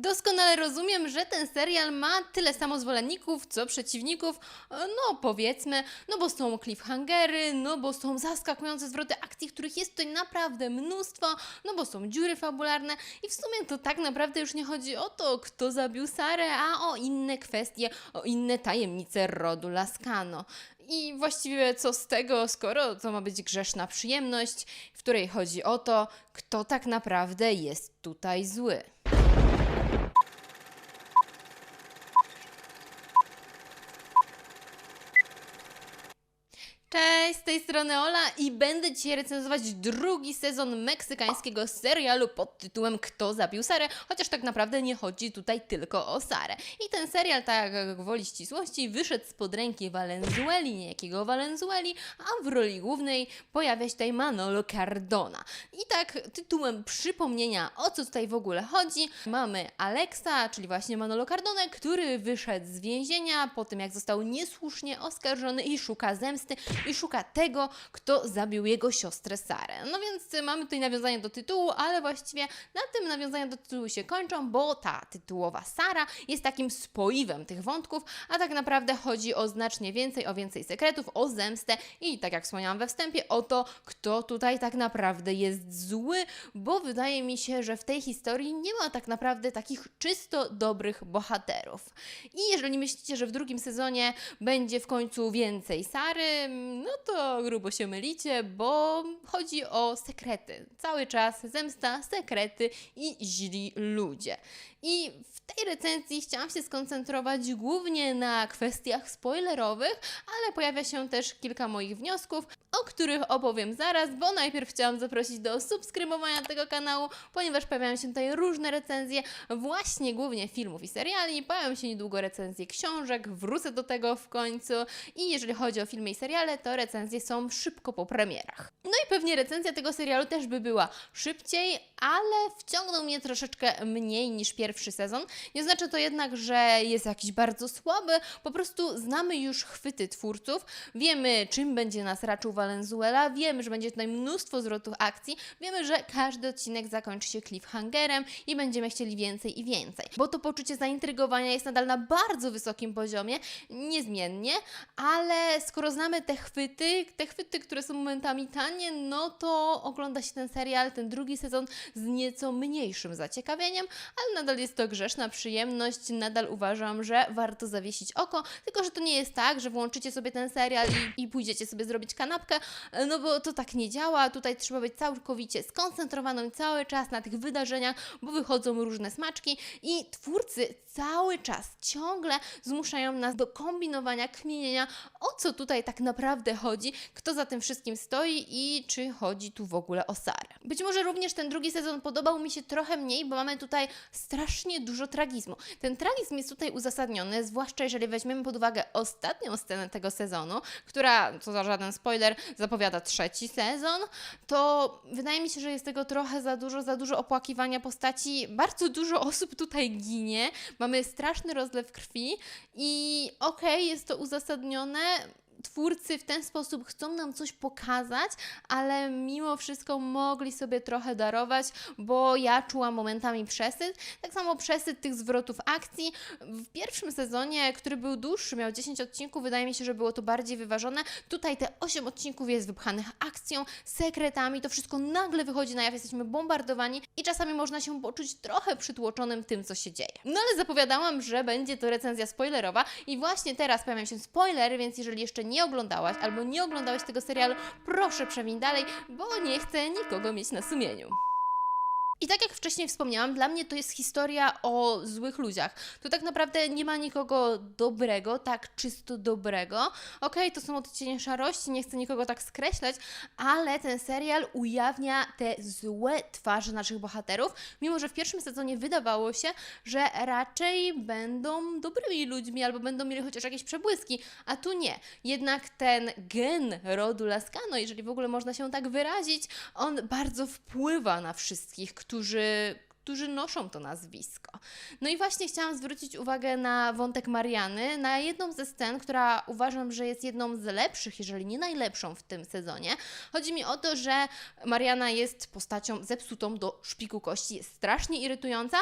Doskonale rozumiem, że ten serial ma tyle samo zwolenników, co przeciwników, e, no powiedzmy, no bo są cliffhangery, no bo są zaskakujące zwroty akcji, których jest tutaj naprawdę mnóstwo, no bo są dziury fabularne i w sumie to tak naprawdę już nie chodzi o to, kto zabił Sarę, a o inne kwestie, o inne tajemnice rodu Laskano. I właściwie co z tego, skoro to ma być grzeszna przyjemność, w której chodzi o to, kto tak naprawdę jest tutaj zły. Cześć, z tej strony Ola i będę dzisiaj recenzować drugi sezon meksykańskiego serialu pod tytułem Kto zabił Sarę, chociaż tak naprawdę nie chodzi tutaj tylko o Sarę. I ten serial, tak jak woli ścisłości, wyszedł spod ręki Valenzueli, niejakiego Valenzueli, a w roli głównej pojawia się tutaj Manolo Cardona. I tak tytułem przypomnienia, o co tutaj w ogóle chodzi, mamy Alexa, czyli właśnie Manolo Cardone, który wyszedł z więzienia po tym, jak został niesłusznie oskarżony i szuka zemsty i szuka tego, kto zabił jego siostrę Sarę. No więc y, mamy tutaj nawiązanie do tytułu, ale właściwie na tym nawiązania do tytułu się kończą, bo ta tytułowa Sara jest takim spoiwem tych wątków, a tak naprawdę chodzi o znacznie więcej, o więcej sekretów, o zemstę i tak jak wspomniałam we wstępie, o to, kto tutaj tak naprawdę jest zły, bo wydaje mi się, że w tej historii nie ma tak naprawdę takich czysto dobrych bohaterów. I jeżeli myślicie, że w drugim sezonie będzie w końcu więcej Sary, no to grubo się mylicie, bo chodzi o sekrety. Cały czas zemsta, sekrety i źli ludzie. I w tej recenzji chciałam się skoncentrować głównie na kwestiach spoilerowych, ale pojawia się też kilka moich wniosków, o których opowiem zaraz, bo najpierw chciałam zaprosić do subskrybowania tego kanału, ponieważ pojawiają się tutaj różne recenzje, właśnie głównie filmów i seriali, pojawią się niedługo recenzje książek, wrócę do tego w końcu i jeżeli chodzi o filmy i seriale, to recenzje są szybko po premierach. No i pewnie recenzja tego serialu też by była szybciej, ale wciągnął mnie troszeczkę mniej niż pierwszy sezon. Nie znaczy to jednak, że jest jakiś bardzo słaby, po prostu znamy już chwyty twórców, wiemy czym będzie nas raczył Valenzuela, wiemy, że będzie tutaj mnóstwo zwrotów akcji, wiemy, że każdy odcinek zakończy się cliffhangerem i będziemy chcieli więcej i więcej. Bo to poczucie zaintrygowania jest nadal na bardzo wysokim poziomie, niezmiennie, ale skoro znamy te chwyty, te chwyty, które są momentami tanie, no to ogląda się ten serial, ten drugi sezon z nieco mniejszym zaciekawieniem, ale nadal jest to grzeszna przyjemność, nadal uważam, że warto zawiesić oko, tylko że to nie jest tak, że włączycie sobie ten serial i, i pójdziecie sobie zrobić kanapkę, no bo to tak nie działa, tutaj trzeba być całkowicie skoncentrowaną cały czas na tych wydarzeniach, bo wychodzą różne smaczki i twórcy cały czas, ciągle zmuszają nas do kombinowania, kminienia, o co tutaj tak naprawdę chodzi, kto za tym wszystkim stoi i czy chodzi tu w ogóle o Sarę. Być może również ten drugi sezon podobał mi się trochę mniej, bo mamy tutaj strasznie dużo tragizmu. Ten tragizm jest tutaj uzasadniony, zwłaszcza jeżeli weźmiemy pod uwagę ostatnią scenę tego sezonu, która, co za żaden spoiler, zapowiada trzeci sezon, to wydaje mi się, że jest tego trochę za dużo, za dużo opłakiwania postaci. Bardzo dużo osób tutaj ginie, mamy straszny rozlew krwi i okej, okay, jest to uzasadnione, twórcy w ten sposób chcą nam coś pokazać, ale mimo wszystko mogli sobie trochę darować, bo ja czułam momentami przesyt. Tak samo przesyt tych zwrotów akcji. W pierwszym sezonie, który był dłuższy, miał 10 odcinków, wydaje mi się, że było to bardziej wyważone. Tutaj te 8 odcinków jest wypchanych akcją, sekretami, to wszystko nagle wychodzi na jaw, jesteśmy bombardowani i czasami można się poczuć trochę przytłoczonym tym, co się dzieje. No ale zapowiadałam, że będzie to recenzja spoilerowa i właśnie teraz pojawiają się spoilery, więc jeżeli jeszcze nie oglądałaś albo nie oglądałeś tego serialu, proszę przewiń dalej, bo nie chcę nikogo mieć na sumieniu. I tak jak wcześniej wspomniałam, dla mnie to jest historia o złych ludziach. Tu tak naprawdę nie ma nikogo dobrego, tak czysto dobrego. Okej, okay, to są odcienie szarości, nie chcę nikogo tak skreślać, ale ten serial ujawnia te złe twarze naszych bohaterów, mimo że w pierwszym sezonie wydawało się, że raczej będą dobrymi ludźmi albo będą mieli chociaż jakieś przebłyski, a tu nie. Jednak ten gen rodu Laskano, jeżeli w ogóle można się tak wyrazić, on bardzo wpływa na wszystkich, którzy, którzy noszą to nazwisko. No i właśnie chciałam zwrócić uwagę na wątek Mariany, na jedną ze scen, która uważam, że jest jedną z lepszych, jeżeli nie najlepszą w tym sezonie. Chodzi mi o to, że Mariana jest postacią zepsutą do szpiku kości, jest strasznie irytująca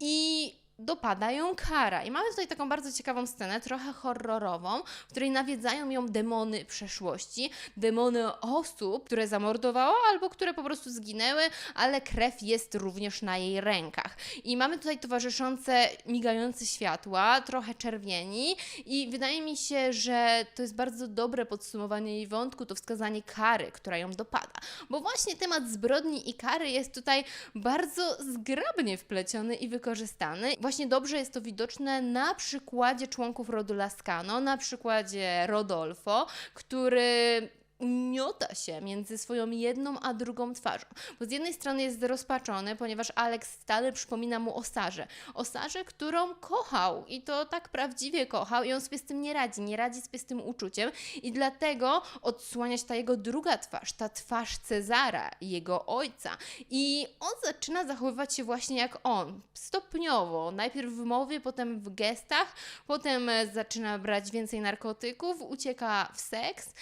i dopada ją kara. I mamy tutaj taką bardzo ciekawą scenę, trochę horrorową, w której nawiedzają ją demony przeszłości, demony osób, które zamordowała albo które po prostu zginęły, ale krew jest również na jej rękach. I mamy tutaj towarzyszące migające światła, trochę czerwieni i wydaje mi się, że to jest bardzo dobre podsumowanie jej wątku, to wskazanie kary, która ją dopada. Bo właśnie temat zbrodni i kary jest tutaj bardzo zgrabnie wpleciony i wykorzystany. Właśnie dobrze jest to widoczne na przykładzie członków rodu Lascano, na przykładzie Rodolfo, który miota się między swoją jedną a drugą twarzą. Bo z jednej strony jest rozpaczony, ponieważ Alex stale przypomina mu o Sarze. O Sarze, którą kochał i to tak prawdziwie kochał i on sobie z tym nie radzi, nie radzi sobie z tym uczuciem i dlatego odsłania się ta jego druga twarz, ta twarz Cezara, jego ojca. I on zaczyna zachowywać się właśnie jak on, stopniowo, najpierw w mowie, potem w gestach, potem zaczyna brać więcej narkotyków, ucieka w seks,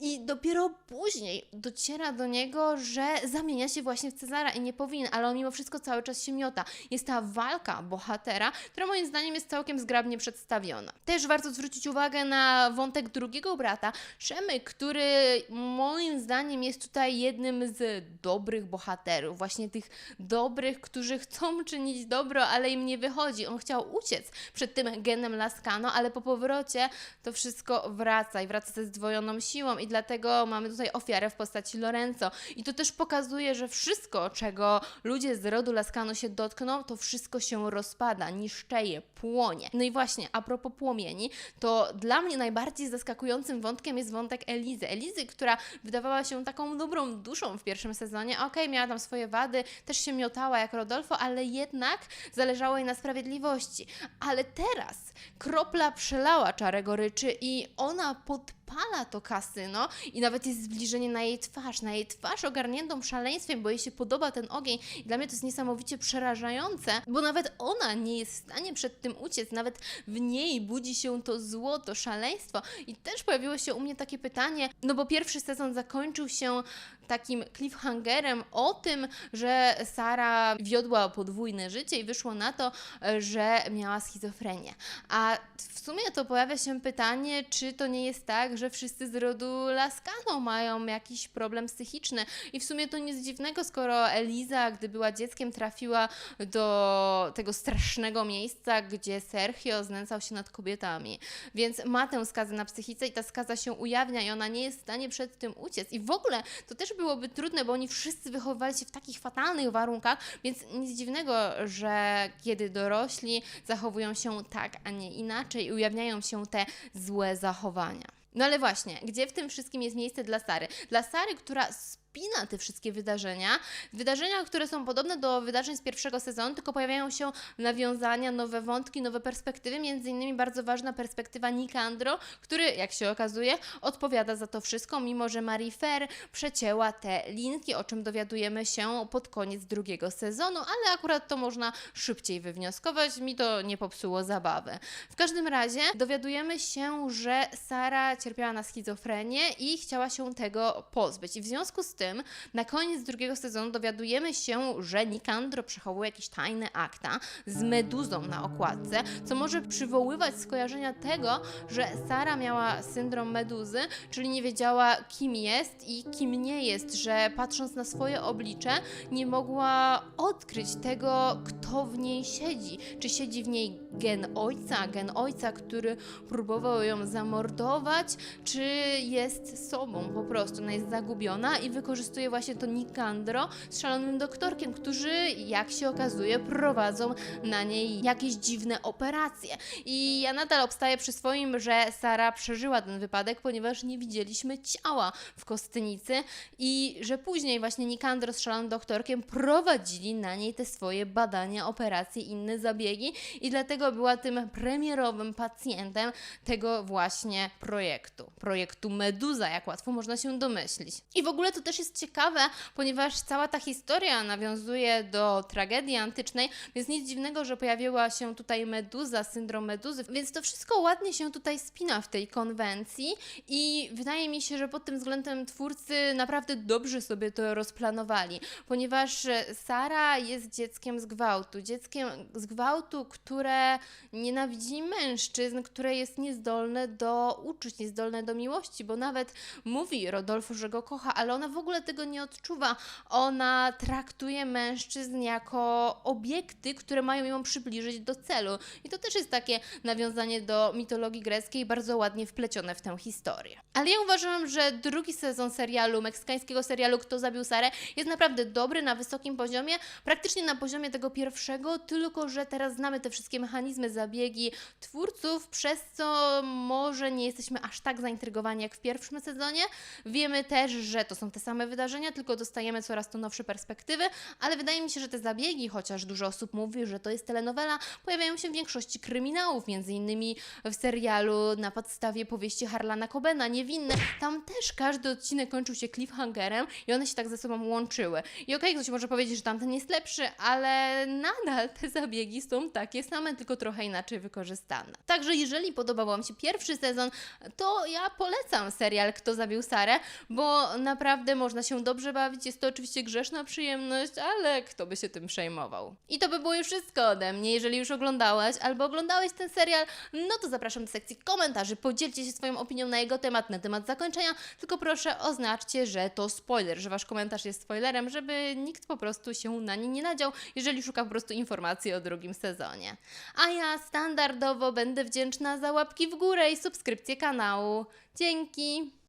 i dopiero później dociera do niego, że zamienia się właśnie w Cezara i nie powinien, ale on mimo wszystko cały czas się miota. Jest ta walka bohatera, która moim zdaniem jest całkiem zgrabnie przedstawiona. Też warto zwrócić uwagę na wątek drugiego brata, Szemy, który moim zdaniem jest tutaj jednym z dobrych bohaterów. Właśnie tych dobrych, którzy chcą czynić dobro, ale im nie wychodzi. On chciał uciec przed tym genem Laskano, ale po powrocie to wszystko wraca i wraca ze zdwojoną siłą i dlatego mamy tutaj ofiarę w postaci Lorenzo. I to też pokazuje, że wszystko, czego ludzie z rodu Laskano się dotkną, to wszystko się rozpada, niszczeje, płonie. No i właśnie, a propos płomieni, to dla mnie najbardziej zaskakującym wątkiem jest wątek Elizy. Elizy, która wydawała się taką dobrą duszą w pierwszym sezonie. Okej, miała tam swoje wady, też się miotała jak Rodolfo, ale jednak zależało jej na sprawiedliwości. Ale teraz kropla przelała czarę goryczy i ona podpala to kasyno i nawet jest zbliżenie na jej twarz, na jej twarz ogarniętą szaleństwem, bo jej się podoba ten ogień. I dla mnie to jest niesamowicie przerażające, bo nawet ona nie jest w stanie przed tym uciec, nawet w niej budzi się to zło, to szaleństwo. I też pojawiło się u mnie takie pytanie, no bo pierwszy sezon zakończył się takim cliffhangerem o tym, że Sara wiodła podwójne życie i wyszło na to, że miała schizofrenię. A w sumie to pojawia się pytanie, czy to nie jest tak, że wszyscy z rodu Laskano mają jakiś problem psychiczny. I w sumie to nic dziwnego, skoro Eliza, gdy była dzieckiem, trafiła do tego strasznego miejsca, gdzie Sergio znęcał się nad kobietami. Więc ma tę skazę na psychice i ta skaza się ujawnia i ona nie jest w stanie przed tym uciec. I w ogóle to też byłoby trudne, bo oni wszyscy wychowywali się w takich fatalnych warunkach, więc nic dziwnego, że kiedy dorośli zachowują się tak, a nie inaczej i ujawniają się te złe zachowania. No ale właśnie, gdzie w tym wszystkim jest miejsce dla Sary? Dla Sary, która spina te wszystkie wydarzenia. Wydarzenia, które są podobne do wydarzeń z pierwszego sezonu, tylko pojawiają się nawiązania, nowe wątki, nowe perspektywy. Między innymi bardzo ważna perspektywa Nikandro, który, jak się okazuje, odpowiada za to wszystko, mimo że Marie Fer przecięła te linki, o czym dowiadujemy się pod koniec drugiego sezonu, ale akurat to można szybciej wywnioskować. Mi to nie popsuło zabawy. W każdym razie dowiadujemy się, że Sara cierpiała na schizofrenię i chciała się tego pozbyć. I w związku z tym, na koniec drugiego sezonu dowiadujemy się, że Nikandro przechowuje jakieś tajne akta z meduzą na okładce, co może przywoływać skojarzenia tego, że Sara miała syndrom meduzy, czyli nie wiedziała, kim jest i kim nie jest, że patrząc na swoje oblicze, nie mogła odkryć tego, kto w niej siedzi. Czy siedzi w niej gen ojca, gen ojca, który próbował ją zamordować, czy jest sobą po prostu. Ona jest zagubiona i wykorzystuje właśnie to Nikandro z szalonym doktorkiem, którzy, jak się okazuje, prowadzą na niej jakieś dziwne operacje. I ja nadal obstaję przy swoim, że Sara przeżyła ten wypadek, ponieważ nie widzieliśmy ciała w kostnicy i że później właśnie Nikandro z szalonym doktorkiem prowadzili na niej te swoje badania, operacje, inne zabiegi i dlatego była tym premierowym pacjentem tego właśnie projektu. Projektu Meduza, jak łatwo można się domyślić. I w ogóle to też jest ciekawe, ponieważ cała ta historia nawiązuje do tragedii antycznej, więc nic dziwnego, że pojawiła się tutaj meduza, syndrom meduzy, więc to wszystko ładnie się tutaj spina w tej konwencji i wydaje mi się, że pod tym względem twórcy naprawdę dobrze sobie to rozplanowali, ponieważ Sara jest dzieckiem z gwałtu, dzieckiem z gwałtu, które nienawidzi mężczyzn, które jest niezdolne do uczuć, niezdolne do miłości, bo nawet mówi Rodolfo, że go kocha, ale ona w ogóle tego nie odczuwa. Ona traktuje mężczyzn jako obiekty, które mają ją przybliżyć do celu. I to też jest takie nawiązanie do mitologii greckiej, bardzo ładnie wplecione w tę historię. Ale ja uważam, że drugi sezon serialu, meksykańskiego serialu Kto zabił Sarę, jest naprawdę dobry, na wysokim poziomie, praktycznie na poziomie tego pierwszego, tylko że teraz znamy te wszystkie mechanizmy, zabiegi twórców, przez co może nie jesteśmy aż tak zaintrygowani jak w pierwszym sezonie. Wiemy też, że to są te same wydarzenia, tylko dostajemy coraz to nowsze perspektywy, ale wydaje mi się, że te zabiegi, chociaż dużo osób mówi, że to jest telenowela, pojawiają się w większości kryminałów, między innymi w serialu na podstawie powieści Harlana Cobena, Niewinne. Tam też każdy odcinek kończył się cliffhangerem i one się tak ze sobą łączyły. I okej, ktoś może powiedzieć, że tamten jest lepszy, ale nadal te zabiegi są takie same, tylko trochę inaczej wykorzystane. Także jeżeli podobał Wam się pierwszy sezon, to ja polecam serial Kto zabił Sarę, bo naprawdę można się dobrze bawić. Jest to oczywiście grzeszna przyjemność, ale kto by się tym przejmował. I to by było już wszystko ode mnie. Jeżeli już oglądałaś albo oglądałeś ten serial, no to zapraszam do sekcji komentarzy. Podzielcie się swoją opinią na jego temat, na temat zakończenia. Tylko proszę oznaczcie, że to spoiler, że Wasz komentarz jest spoilerem, żeby nikt po prostu się na nie nie nadział, jeżeli szuka po prostu informacji o drugim sezonie. A ja standardowo będę wdzięczna za łapki w górę i subskrypcję kanału. Dzięki!